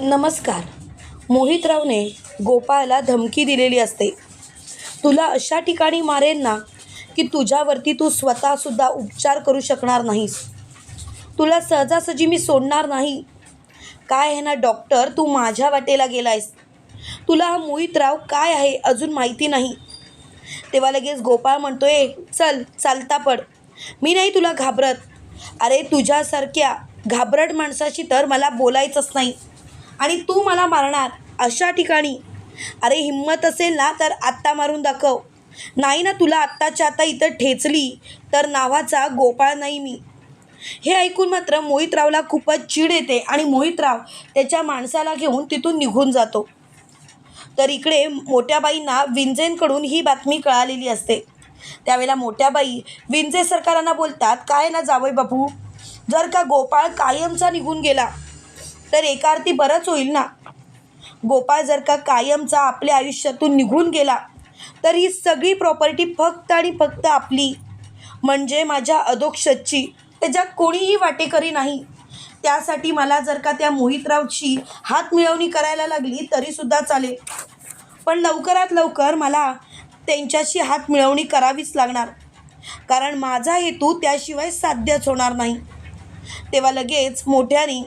नमस्कार. मोहितरावने गोपाळला धमकी दिलेली असते. तुला अशा ठिकाणी मारेन ना की तुझ्यावरती तू स्वतःसुद्धा उपचार करू शकणार नाहीस. तुला सहजासहजी मी सोडणार नाही. काय आहे ना डॉक्टर तू माझ्या वाटेला गेलायस. तुला हा मोहितराव काय आहे अजून माहिती नाही. तेव्हा लगेच गोपाळ म्हणतोय चल चालता पड. मी नाही तुला घाबरत. अरे तुझ्यासारख्या घाबरट माणसाशी तर मला बोलायचंच नाही. आणि तू मला मारणार अशा ठिकाणी. अरे हिंमत असेल ना तर आत्ता मारून दाखव. नाही ना तुला आत्ताच्या आता इथं ठेचली तर नावाचा गोपाळ नाही मी. हे ऐकून मात्र मोहितरावला खूपच चीड येते आणि मोहितराव त्याच्या माणसाला घेऊन तिथून निघून जातो. तर इकडे मोठ्याबाईंना विंजेंकडून ही बातमी कळालेली असते. त्यावेळेला मोठ्याबाई विंजे सरकारांना बोलतात काय ना जावई बापू जर का गोपाळ कायमचा निघून गेला तर एका अर्थी बरंच होईल ना? गोपाळ जर का कायमचा आपल्या आयुष्यातून निघून गेला तर ही सगळी प्रॉपर्टी फक्त आणि फक्त आपली. म्हणजे माझ्या अधोक्षतची. त्याच्यात कोणीही वाटेकरी नाही. त्यासाठी मला जर का त्या मोहितरावची हात मिळवणी करायला लागली तरीसुद्धा चालेल. पण लवकरात लवकर मला त्यांच्याशी हात मिळवणी करावीच लागणार. कारण माझा हेतू त्याशिवाय साध्यच होणार नाही. तेव्हा लगेच मोठ्याने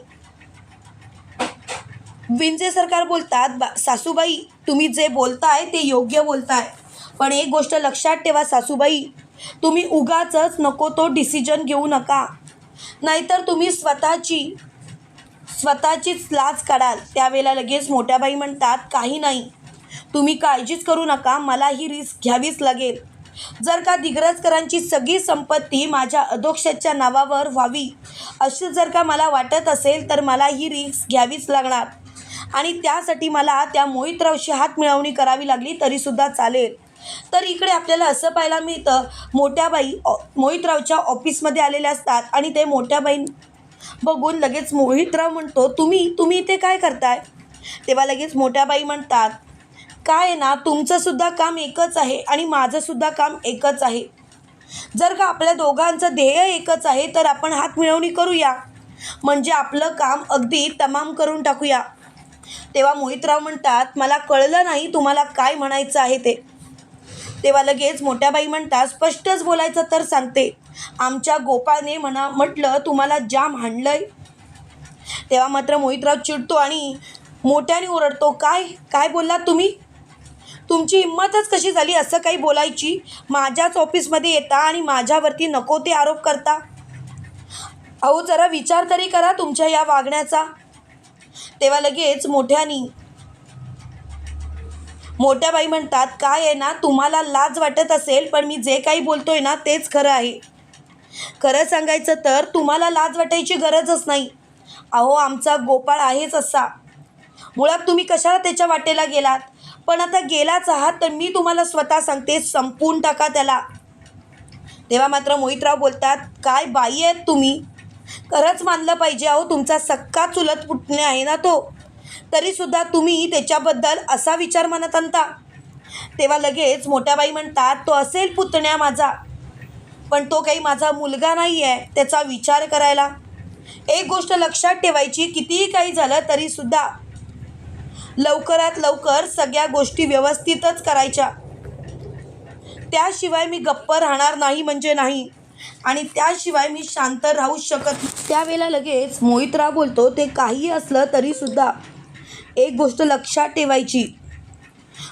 विंजे सरकार बोलतात बा सासूबाई तुम्ही जे बोलताय ते योग्य बोलताय. पण एक गोष्ट लक्षात ठेवा सासूबाई तुम्ही उगाचच नको तो डिसिजन घेऊ नका. नाहीतर तुम्ही स्वतःची स्वतःचीच लाच काढाल. त्यावेळेला लगेच मोठ्याबाई म्हणतात काही नाही. तुम्ही काळजीच करू नका. मला ही रिस्क घ्यावीच लागेल. जर का दिग्रजकरांची सगळी संपत्ती माझ्या अधोक्षच्या नावावर व्हावी असं जर का मला वाटत असेल तर मला ही रिस्क घ्यावीच लागणार. आणि त्यासाठी मला त्या मोहितरावशी हात मिळवणी करावी लागली तरीसुद्धा चालेल. तर इकडे आपल्याला असं पाहायला मिळतं मोठ्या बाई ऑ- मोहितरावच्या ऑफिसमध्ये आलेल्या असतात आणि ते मोठ्या बाई बघून लगेच मोहितराव म्हणतो तुम्ही तुम्ही इथे काय करताय? तेव्हा लगेच मोठ्या बाई म्हणतात काय आहे ना तुमचंसुद्धा काम एकच आहे आणि माझंसुद्धा काम एकच आहे. जर का आपल्या दोघांचं ध्येय एकच आहे तर आपण हात मिळवणी करूया. म्हणजे आपलं काम अगदी तमाम करून टाकूया. तेव्हा मोहितराव म्हणतात मला कळलं नाही तुम्हाला काय म्हणायचं आहे ते. तेव्हा लगेच मोठ्या बाई म्हणतात स्पष्टच बोलायचं तर सांगते. आमच्या गोपाळने म्हणा म्हटलं तुम्हाला जाम हाणलंय. तेव्हा मात्र मोहितराव चिडतो आणि मोठ्याने ओरडतो काय काय बोललात तुम्ही? तुमची हिंमतच कशी झाली असं काही बोलायची? माझ्याच ऑफिसमध्ये येता आणि माझ्यावरती नको ते आरोप करता. अहो जरा विचार तरी करा तुमच्या या वागण्याचा. तेव्हा लगेच मोठ्यानी मोठ्या बाई म्हणतात काय आहे ना तुम्हाला लाज वाटत असेल पण मी जे काही बोलतोय ना तेच खरं आहे. खरं सांगायचं तर तुम्हाला लाज वाटायची गरजच नाही. अहो आमचा गोपाळ आहेच असा. मुळात तुम्ही कशाला त्याच्या वाटेला गेलात? पण आता गेलाच आहात तर मी तुम्हाला स्वतः सांगते संपवून टाका त्याला. तेव्हा मात्र मोहितराव बोलतात काय बाई आहेत तुम्ही? खरंच मानलं पाहिजे अहो तुमचा सक्का चुलत पुटणे आहे ना तो. तरीसुद्धा तुम्ही त्याच्याबद्दल असा विचार म्हणत आणता. तेव्हा लगेच मोठ्या बाई म्हणतात तो असेल पुतण्या माझा. पण तो काही माझा मुलगा नाही आहे त्याचा विचार करायला. एक गोष्ट लक्षात ठेवायची कितीही काही झालं तरीसुद्धा लवकरात लवकर सगळ्या गोष्टी व्यवस्थितच करायच्या. त्याशिवाय मी गप्प राहणार नाही म्हणजे नाही. आणि त्याशिवाय मी शांत राहू शकत त्यावेळेला लगेच मोहितराव बोलतो ते काही असलं तरीसुद्धा एक गोष्ट लक्षात ठेवायची.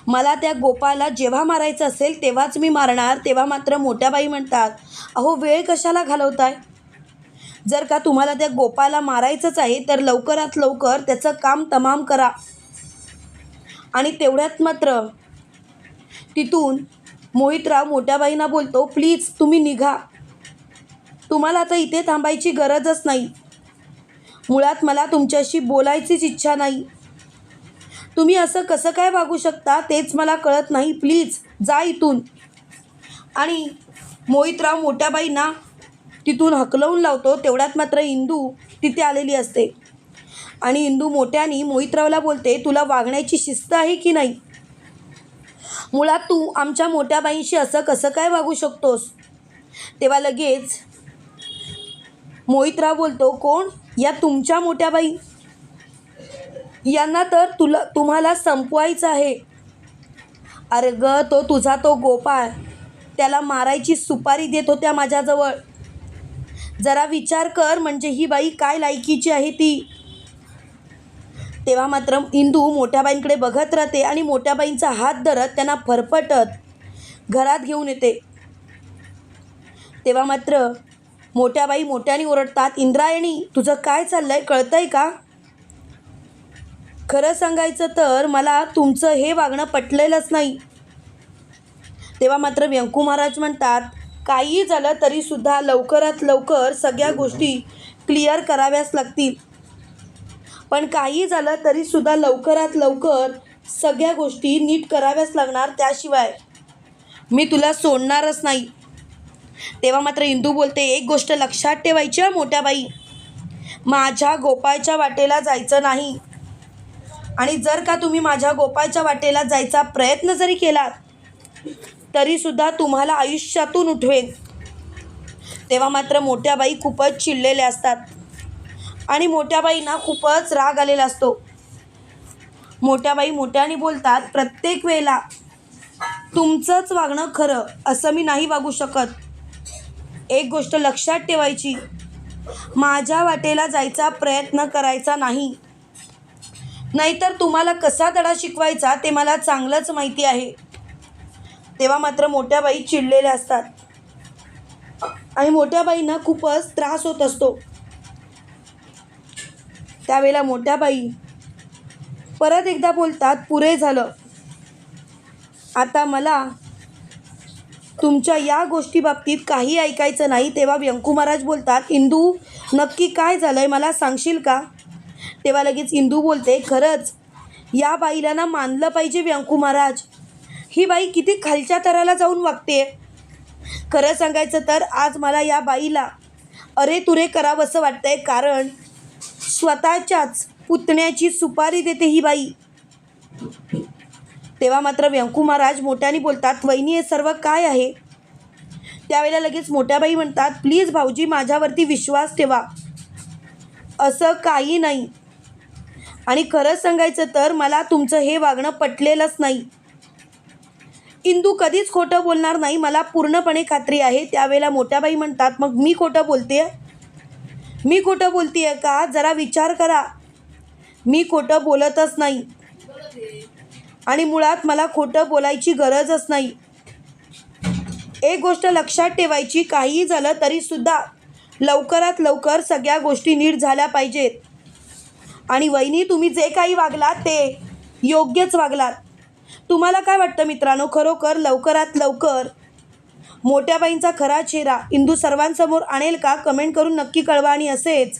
मला त्या गोपाला जेव्हा मारायचं असेल तेव्हाच मी मारणार तेव्हा मात्र मोठ्या बाई म्हणतात अहो वेळ कशाला घालवताय? जर का तुम्हाला त्या गोपाला मारायचंच आहे तर लवकरात लवकर त्याचं काम तमाम करा. आणि तेवढ्यात मात्र तिथून मोहितराव मोठ्या बाईंना बोलतो प्लीज तुम्ही निघा. तुम्हाला आता इथे थांबायची गरजच नाही. मुळात मला तुमच्याशी बोलायचीच इच्छा नाही. तुम्ही असं कसं काय वागू शकता तेच मला कळत नाही. प्लीज जा इथून. आणि मोहितराव मोठ्याबाईंना तिथून हकलवून लावतो. तेवढ्यात मात्र इंदू तिथे आलेली असते. आणि इंदू मोठ्याने मोहितरावला बोलते तुला वागण्याची शिस्त आहे की नाही? मुळात तू आमच्या मोठ्याबाईंशी असं कसं काय वागू शकतोस? तेव्हा लगेच मोहितराव बोलतो कोण? या तुमच्या मोठ्या बाई. यांना तर तुला तुम्हाला संपवायचं आहे. अरे ग तो तुझा तो गोपाळ. त्याला मारायची सुपारी देत होत्या माझ्याजवळ. जरा विचार कर म्हणजे ही बाई काय लायकीची आहे ती. तेव्हा मात्र इंदू मोठ्या बाईंकडे बघत राहते आणि मोठ्या बाईंचा हात धरत त्यांना फरफटत घरात घेऊन येते. तेव्हा मात्र मोठ्या बाई मोठ्याने ओरडतात इंद्रायणी तुझं काय चाललंय? कळतंय का? खरं सांगायचं तर मला तुमचं हे वागणं पटलेलंच नाही. तेव्हा मात्र व्यंकू महाराज म्हणतात काही झालं तरीसुद्धा लवकरात लवकर सगळ्या गोष्टी क्लिअर कराव्याच लागतील. पण काही झालं तरीसुद्धा लवकरात लवकर सगळ्या गोष्टी नीट कराव्याच लागणार त्याशिवाय. मी तुला सोडणारच नाही. तेव्हा मात्र इंदू बोलते एक गोष्ट लक्षात ठेवायची मोठ्या बाई. माझ्या गोपाळच्या वाटेला जायचं नाही. आणि जर का तुम्ही माझ्या गोपाळच्या वाटेला जायचा प्रयत्न जरी केलात तरीसुद्धा तुम्हाला आयुष्यातून उठवेन. तेव्हा मात्र मोठ्या बाई खूपच चिडलेल्या असतात. आणि मोठ्या बाईंना खूपच राग आलेला असतो. मोठ्या बाई मोठ्याने बोलतात प्रत्येक वेळेला तुमचंच वागणं खरं असं मी नाही वागू शकत. एक गोष्ट लक्षात ठेवायची. माझ्या वाटेला जायचा प्रयत्न करायचा नाही. नाहीतर तुम्हाला कसा धडा शिकवायचा ते मला चांगलंच माहिती आहे. तेव्हा मात्र मोठ्या बाई चिडलेल्या असतात. आणि मोठ्या बाईंना खूपच त्रास होत असतो. त्यावेळेला मोठ्या बाई परत एकदा बोलतात पुरे झालं. आता मला तुमच्या या गोष्टी बाबतीत काही ऐकायचं नाही तेव्हा व्यंकू महाराज बोलतात इंदू नक्की काय झालं आहे मला सांगशील का? तेव्हा लगेच इंदू बोलते खरंच या बाईला ना मानलं पाहिजे व्यंकू महाराज. ही बाई किती खालच्या तराला जाऊन वागते खरं सांगायचं तर आज मला या बाईला अरे तुरे करावंसं वाटतंय कारण स्वतःच्याच पुतण्याची सुपारी देते ही बाई. तेव्हा मात्र व्यंकू महाराज मोठ्याने बोलतात वहिनी हे सर्व काय आहे? त्यावेळेला लगेच मोठ्याबाई म्हणतात प्लीज भाऊजी माझ्यावरती विश्वास ठेवा. असं काही नाही. आणि खरंच सांगायचं तर मला तुमचं हे वागणं पटलेलंच नाही. इंदू कधीच खोटं बोलणार नाही मला पूर्णपणे खात्री आहे. त्यावेळेला मोठ्याबाई म्हणतात मग मी खोटं बोलते मी खोटं बोलते का? जरा विचार करा. मी खोटं बोलतच नाही. आणि मुळात मला खोटं बोलायची गरजच नाही. एक गोष्ट लक्षात ठेवायची काहीही झालं तरीसुद्धा लवकरात लवकर सगळ्या गोष्टी नीट झाल्या पाहिजेत. आणि वहिनी तुम्ही जे काही वागलात ते योग्यच वागलात. तुम्हाला काय वाटतं मित्रांनो? खरोखर लवकरात लवकर मोठ्या बाईंचा खरा चेहरा इंदू सर्वांसमोर आणेल का? कमेंट करून नक्की कळवा आणि असेच